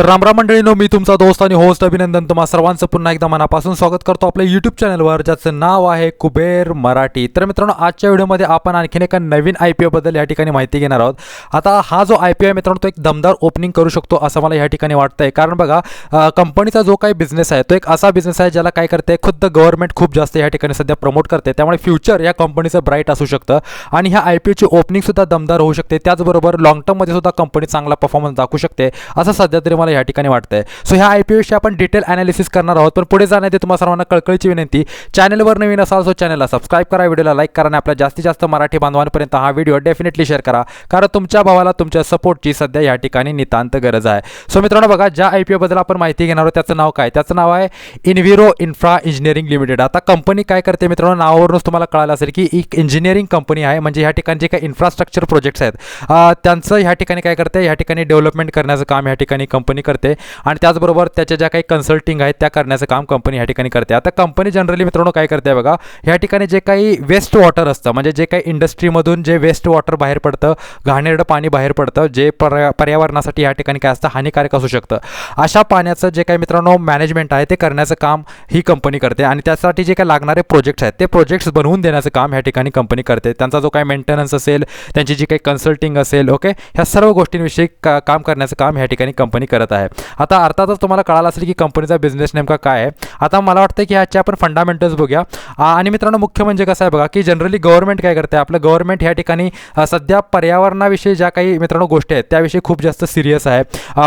तर रामराम मंडळीनो मी तुमचा दोस्त आणि होस्ट अभिनंदन तुम्हा सर्वांचं पुन्हा एकदा मनापासून स्वागत करतो आपल्या यूट्यूब चॅनलवर ज्याचं नाव आहे कुबेर मराठी. तर मित्रांनो आजच्या व्हिडिओमध्ये आपण आणखीन एका नवीन आय पी ओबद्दल या ठिकाणी माहिती घेणार आहोत. आता हा जो आय पी आहे मित्रांनो तो एक दमदार ओपनिंग करू शकतो असं मला या ठिकाणी वाटतं आहे कारण बघा कंपनीचा जो काही बिझनेस आहे तो एक असा बिझनेस आहे ज्याला काय करते खुद्द गव्हर्नमेंट खूप जास्त या ठिकाणी सध्या प्रमोट करते. त्यामुळे फ्युचर या कंपनीचं ब्राईट असू शकतं. आणि ह्या आय पी ओची ओपनिंगसुद्धा दमदार होऊ शकते. त्याचबरोबर लॉंग टर्ममध्ये सुद्धा कंपनी चांगला परफॉर्मन्स दाखवू शकते. असं सध्या तरी मला या ठिकाणी वाटतंय. सो ह्या आय पी ओशी आपण डिटेल अनालिसिस करणार आहोत. पण पुढे जाण्याची तुम्हाला सर्वांना कळकळीची विनंती चॅनलवर नवीन असाल सो चॅनलला सबस्क्राईब करा व्हिडिओला लाईक करा आणि आपल्या जास्तीत जास्त मराठी बांधवांपर्यंत हा व्हिडिओ डेफिनेटली शेअर करा. कारण तुमच्या भावाला तुमच्या सपोर्टची सध्या या ठिकाणी नितांत गरज आहे. सो मित्रांनो बघा ज्या आय पी ओबद्दल आपण माहिती घेणार आहोत त्याचं नाव काय? त्याचं नाव आहे इन्व्हिरो इन्फ्रा इंजिनिअरिंग लिमिटेड आता कंपनी काय करते मित्रांनो? नावावरूनच तुम्हाला कळालं असेल की एक इंजिनिअरिंग कंपनी आहे. म्हणजे ह्या ठिकाणी जे काही इन्फ्रास्ट्रक्चर प्रोजेक्ट्स आहेत त्यांचं ह्या ठिकाणी काय करते? ह्या ठिकाणी डेव्हलपमेंट करण्याचं काम ह्या ठिकाणी कंपनी करते आणि त्याचबरोबर त्याच्या ज्या काही कन्सल्टिंग आहेत त्या करण्याचं काम कंपनी ह्या ठिकाणी करते. आता कंपनी जनरली मित्रांनो काय करते बघा ह्या ठिकाणी जे काही वेस्ट वॉटर असतं म्हणजे जे काही इंडस्ट्रीमधून जे वेस्ट वॉटर बाहेर पडतं घाणेरडं पाणी बाहेर पडतं जे पर्या पर्यावरणासाठी ह्या ठिकाणी काय असतं हानिकारक असू शकतं. अशा पाण्याचं जे काही मित्रांनो मॅनेजमेंट आहे ते करण्याचं काम ही कंपनी करते आणि त्यासाठी जे काही लागणारे प्रोजेक्ट्स आहेत ते प्रोजेक्ट्स बनवून देण्याचं काम ह्या ठिकाणी कंपनी करते. त्यांचा जो काही मेंटेनन्स असेल त्यांची जी काही कन्सल्टिंग असेल ओके ह्या सर्व गोष्टींविषयी का काम करण्याचं काम ह्या ठिकाणी कंपनी करत आहे. आता अर्थातच तुम्हाला कळालं असेल की कंपनीचा बिझनेस नेमका काय आहे. आता मला वाटतं की ह्याचे आपण फंडामेंटल्स बघूया. आणि मित्रांनो मुख्य म्हणजे कसं आहे बघा की जनरली गव्हर्नमेंट काय करते आपलं गव्हर्नमेंट ह्या ठिकाणी सध्या पर्यावरणाविषयी ज्या काही मित्रांनो गोष्टी आहेत त्याविषयी खूप जास्त सिरियस आहे.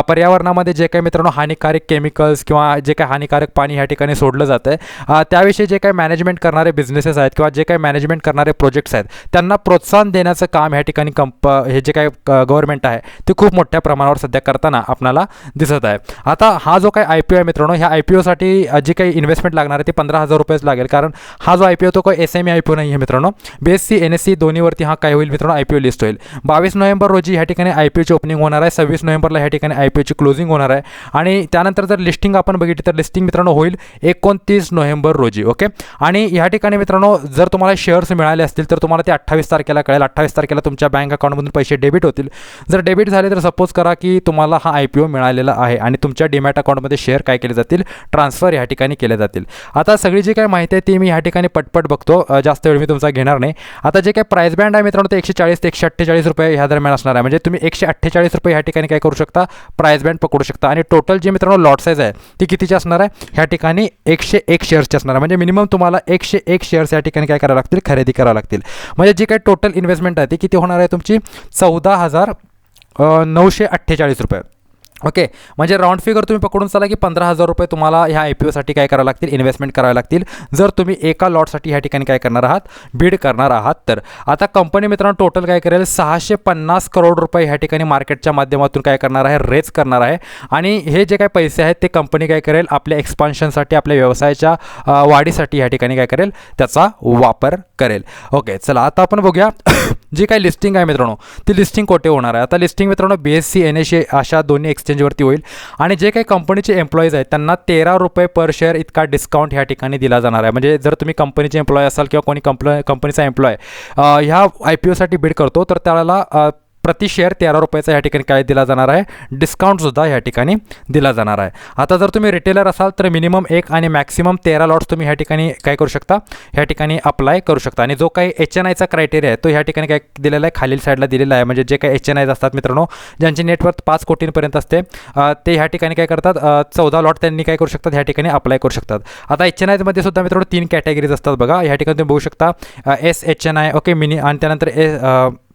पर्यावरणामध्ये जे काही मित्रांनो हानिकारक केमिकल्स किंवा जे काही हानिकारक पाणी ह्या ठिकाणी सोडलं जातं आहे त्याविषयी जे काही मॅनेजमेंट करणारे बिझनेसेस आहेत किंवा जे काही मॅनेजमेंट करणारे प्रोजेक्ट्स आहेत त्यांना प्रोत्साहन देण्याचं काम ह्या ठिकाणी कंप हे जे काही गव्हर्नमेंट आहे ते खूप मोठ्या प्रमाणावर सध्या करताना आपणाला दिसत आहे. आता हा जो काही आय पी ओ आहे मित्रांनो ह्या आय पी ओसाठी जी काही इन्व्हेस्टमेंट लागणार आहे ती पंधरा हजार रुपयेच लागेल. कारण हा जो आय पी ओ तो काही S M I P O नाही आहे मित्रांनो. B S E N S E दोन्हीवरती हा काय होईल मित्रांनो आय पी ओ लिस्ट होईल. बावीस नोव्हेंबर रोजी ह्या ठिकाणी आय पी ओची ओपनिंग होणार आहे. सव्वीस नोव्हेंबरला ह्या ठिकाणी आय पी ओची क्लोजिंग होणार आहे. आणि त्यानंतर जर लिस्टिंग आपण बघितली तर लिस्टिंग मित्रांनो होईल एकोणतीस नोव्हेंबर रोजी ओके? आणि ह्या ठिकाणी मित्रांनो जर तुम्हाला शेअर्स मिळाले असतील तर तुम्हाला ते अठ्ठावीस तारखेला कळेल. अठ्ठावीस तारखेला तुमच्या बँक अकाउंटमधून पैसे डेबिट होतील. जर डेबिट झाले तर सपोज करा की तुम्हाला हा आय पी ओ मिळाला मिळालेला आहे आणि तुमच्या डीमॅट अकाउंटमध्ये शेअर काय केले जातील? ट्रान्सफर ह्या ठिकाणी केले जातील. आता सगळी जी काय माहिती आहे ती मी ह्या ठिकाणी पटपट बघतो. जास्त वेळ मी तुमचा घेणार नाही. आता जे काय प्राईस बँड आहे मित्रांनो ते एकशे चाळीस ते एकशे अठ्ठेचाळीस रुपये ह्या दरम्यान असणार आहे. म्हणजे तुम्ही एकशे अठ्ठेचाळीस रुपये ह्या ठिकाणी काय करू शकता? प्राईस बँड पकडू शकता. आणि टोटल जे मित्रांनो लॉट साईज आहे ती कितीची असणार आहे? ह्या ठिकाणी एकशे एक शेअर्सची असणार आहे. म्हणजे मिनिमम तुम्हाला एकशे एक शेअर्स या ठिकाणी काय करावं लागतील? खरेदी करावं लागतील. म्हणजे जी काय टोटल इन्व्हेस्टमेंट आहे ती किती होणार आहे तुमची? चौदा हजार नऊशे अठ्ठेचाळीस रुपये. ओके म्हणजे राऊंड फिगर तुम्ही पकडून चाला की पंधरा हजार रुपये तुम्हाला ह्या आय पी ओसाठी काय करावं लागतील इन्व्हेस्टमेंट करावे लागतील. जर तुम्ही एका लॉटसाठी ह्या ठिकाणी काय करणार आहात बीड करणार आहात तर आता कंपनी मित्रांनो टोटल काय करेल सहाशे पन्नास करोड रुपये ह्या ठिकाणी मार्केटच्या माध्यमातून काय करणार आहे रेज करणार आहे. आणि हे जे काय पैसे आहेत ते कंपनी काय करेल आपल्या एक्सपान्शनसाठी आपल्या व्यवसायाच्या वाढीसाठी ह्या ठिकाणी काय करेल त्याचा वापर करेल. ओके चला आता आपण बघूया. जी काही लिस्टिंग आहे मित्रांनो ती लिस्टिंग कोठे होणार आहे? आता लिस्टिंग मित्रांनो B S E N S E अशा दोन्ही एक्सचेंजवरती होईल. आणि जे काही कंपनीचे एम्प्लॉईज आहेत त्यांना तेरा रुपये पर शेअर इतका डिस्काउंट ह्या ठिकाणी दिला जाणार आहे. म्हणजे जर तुम्ही कंपनीचे एम्प्लॉय असाल किंवा कोणी कंपनी कंपनीचा एम्प्लॉय ह्या आय पी ओसाठी बीड करतो तर त्याला प्रति शेअर तेरा रुपयाचा ह्या ठिकाणी काय दिला जाणार आहे? डिस्काउंटसुद्धा ह्या ठिकाणी दिला जाणार आहे. आता जर तुम्ही रिटेलर असाल तर मिनिमम एक आणि मॅक्सिमम तेरा लॉट्स तुम्ही ह्या ठिकाणी काय करू शकता? ह्या ठिकाणी अप्लाय करू शकता. आणि जो काही एच एन आयचा क्रायटेरिया आहे तो ह्या ठिकाणी काय दिलेला आहे? खालील साईडला दिलेला आहे. म्हणजे जे काही एच एन आयज असतात मित्रांनो ज्यांची नेटवर्क पाच कोटींपर्यंत असते ते ह्या ठिकाणी काय करतात? चौदा लॉट त्यांनी काय करू शकतात? ह्या ठिकाणी अप्लाय करू शकतात. आता एच एन आयमध्ये सुद्धा मित्रांनो तीन कॅटेगरीज असतात बघा. ह्या ठिकाणी तुम्ही बघू शकता S H N I okay mini आणि त्यानंतर ए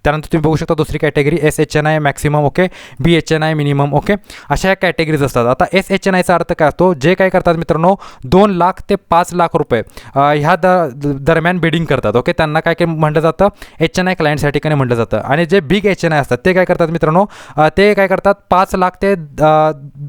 त्यानंतर तुम्ही बघू शकता दुसरी category S H N I maximum okay B H N I minimum okay अशा ह्या कॅटेगरीज असतात. आता एस एच एन आयचा अर्थ काय असतो? जे काय करतात मित्रांनो दोन लाख ते पाच लाख रुपये ह्या द दरम्यान बिडिंग करतात ओके त्यांना काय काय म्हटलं जातं? एच एन आय क्लायंट्स या ठिकाणी म्हटलं जातं. आणि जे बिग एच एन आय असतात ते काय करतात मित्रांनो? ते काय करतात? पाच लाख ते द-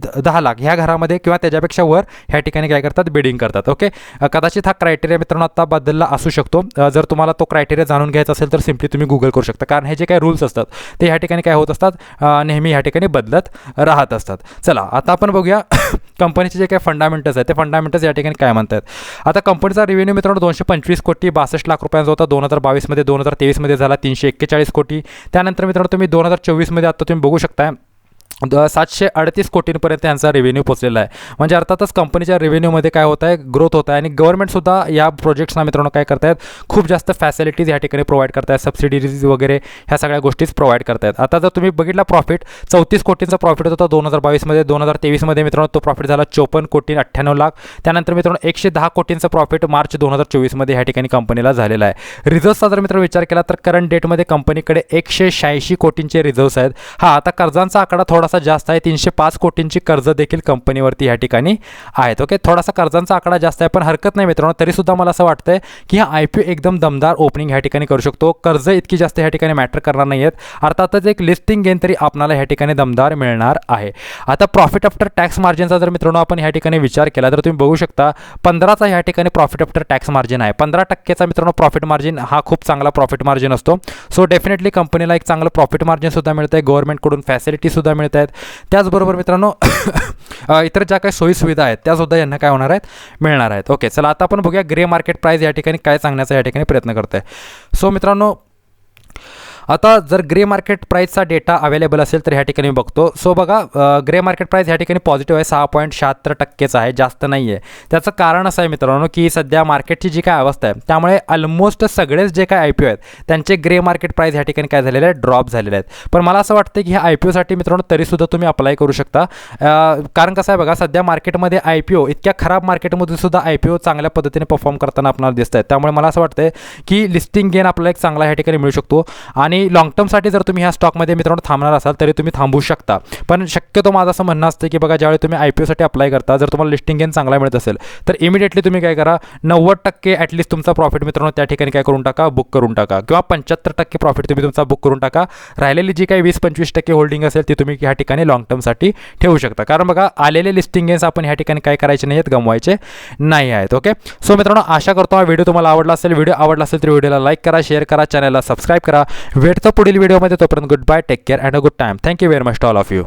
द- दहा लाख ह्या घरामध्ये किंवा त्याच्यापेक्षा वर ह्या ठिकाणी काय करतात? बिडिंग करतात ओके कदाचित हा क्रायटेरिया मित्रांनो आता बदलला असू शकतो. जर तुम्हाला तो क्रायटेरिया जाणून घ्यायचा असेल तर सिम्पली तुम्ही गुगल करू शकता. कारण हे जे काही रूल्स असतात ते ह्या ठिकाणी काय होत असतात नेहमी ह्या ठिकाणी बदलत राहत असतात. चला आता आपण बघूया कंपनीचे जे काही फंडामेंटल्स आहेत ते फंडामेंटल्स या ठिकाणी काय म्हणतात आता कंपनीचा रेव्हेन्यू मित्रांनो दोनशे पंचवीस कोटी बासष्ट लाख रुपयांचा होता दोन हजार बावीसमध्ये दोन हजार तेवीसमध्ये झाला तीनशे एक्केचाळीस कोटी. त्यानंतर मित्रांनो तुम्ही दोन हजार चोवीसमध्ये आता तुम्ही बघू शकता सातशे अडतीस कोटींपर्यंत यांचा रेव्हेन्यू पोचलेला आहे. म्हणजे अर्थातच कंपनीच्या रेव्हेन्यूमध्ये काय होत आहे ग्रोथ होत आहे आणि गव्हर्नमेंटसुद्धा या प्रोजेक्ट्सना मित्रांनो काय करतायत? खूप जास्त फॅसिलिटीज या ठिकाणी प्रोव्हाइड करतायत. सबसिडीज वगैरे ह्या सगळ्या गोष्टीच प्रोव्हाइड करतायत. आता जर तुम्ही बघितला प्रॉफिट चौतीस कोटींचा प्रॉफिट होता दोन हजार बावीसमध्ये. दोन हजार तेवीसमध्ये मित्रांनो तो प्रॉफिट झाला चोपन्न कोटी अठ्ठ्याण्णव लाख. त्यानंतर मित्रांनो एकशे दहा कोटींचा प्रॉफिट मार्च दोन हजार चोवीसमध्ये ह्या ठिकाणी कंपनीला झालेला आहे. रिझर्व्सचा जर मित्र विचार केला तर करंट डेटमध्ये कंपनीकडे एकशे शहाऐंशी कोटींचे रिझर्व्स आहेत. हा आता कर्जांचा आकडा थोडा थोडासा जास्त आहे. तीनशे पाच कोटींची कर्ज देखील कंपनीवरती ह्या ठिकाणी आहेत. ओके थोडासा कर्जांचा आकडा जास्त आहे पण हरकत नाही मित्रांनो. तरीसुद्धा मला असं वाटतं की हा आय पी एकदम दमदार ओपनिंग ह्या ठिकाणी करू शकतो. कर्ज इतकी जास्त ह्या ठिकाणी मॅटर करणार नाही आहेत अर्थातच एक लिस्टिंग गेन तरी आपणाला ह्या ठिकाणी दमदार मिळणार आहे. आता प्रॉफिट आफ्टर टॅक्स मार्जिनचा जर मित्रांनो आपण ह्या ठिकाणी विचार केला तर तुम्ही बघू शकता पंधराचा ह्या ठिकाणी प्रॉफिट आफ्टर टॅक्स मार्जिन आहे. पंधरा टक्केचा मित्रांनो प्रॉफिट मार्जिन हा खूप चांगला प्रॉफिट मार्जिन असतो. सो डेफिनेटली कंपनीला एक चांगलं प्रॉफिट मार्जिनसुद्धा मिळतं आहे गव्हर्नमेंटकडून फॅसिलिटीसुद्धा मिळत आहेत. त्याचबरोबर मित्रांनो इतर ज्या काही सोयीसुविधा आहेत त्यासुद्धा यांना काय होणार आहेत? मिळणार आहेत. ओके चला आता आपण बघूया ग्रे मार्केट प्राईस या ठिकाणी काय सांगण्याचा या ठिकाणी प्रयत्न करतो आहे सो मित्रांनो आता जर ग्रे मार्केट प्राईसचा डेटा अवेलेबल असेल तर ह्या ठिकाणी बघतो. सो बघा ग्रे मार्केट प्राईस ह्या ठिकाणी पॉझिटिव्ह आहे सहा पॉईंट शहात्तर टक्केचा आहे जास्त नाही आहे त्याचं कारण असं आहे मित्रांनो की सध्या मार्केटची जी काय अवस्था आहे त्यामुळे ऑलमोस्ट सगळेच जे काय आय पी ओ आहेत त्यांचे ग्रे मार्केट प्राईस ह्या ठिकाणी काय झालेले आहेत ड्रॉप झालेले आहेत. पण मला असं वाटतं की ह्या आय पी ओसाठी मित्रांनो तरीसुद्धा तुम्ही अप्लाय करू शकता. कारण कसं आहे बघा सध्या मार्केटमध्ये आय पी ओ इतक्या खराब मार्केटमध्ये सुद्धा आय पी ओ चांगल्या पद्धतीने परफॉर्म करताना आपल्याला दिसत आहेत त्यामुळे मला असं वाटतं की लिस्टिंग गेन आपल्याला एक चांगला ह्या ठिकाणी मिळू शकतो. आणि आणि लॉंग टर्मसाठी जर तुम्ही ह्या स्टॉकमध्ये मित्रांनो थांबणार असाल तरी तुम्ही थांबू शकता. पण शक्यतो माझं असं म्हणणं असतं की बघा ज्यावेळी तुम्ही आय पी ओसाठी अप्लाय करता जर तुम्हाला लिस्टिंग गेन चांगला मिळत असेल तर इमिडिएटली तुम्ही काय करा नव्वद टक्के ॲटलिस्ट तुमचा प्रॉफिट मित्रांनो त्या ठिकाणी काय करून टाका बुक करून टाका. किंवा पंच्याहत्तर टक्के प्रॉफिट तुम्ही तुमचा बुक करून टाका. राहिलेली जी काही वीस पंचवीस टक्के होल्डिंग असेल ती तुम्ही ह्या ठिकाणी लॉंग टर्मसाठी ठेवू शकता. कारण बघा आलेले लिस्टिंग गेन्स आपण ह्या ठिकाणी काय करायचे नाही आहेत गमवायचे नाही आहेत ओके सो मित्रांनो आशा करतो हा व्हिडिओ तुम्हाला आवडला असेल. व्हिडिओ आवडला असेल तर व्हिडिओला लाईक करा शेअर करा चॅनलला सबस्क्राईब करा. भेटतो पुढील व्हिडिओमध्ये. तोपर्यंत good bye take care and a good time thank you very much to all of you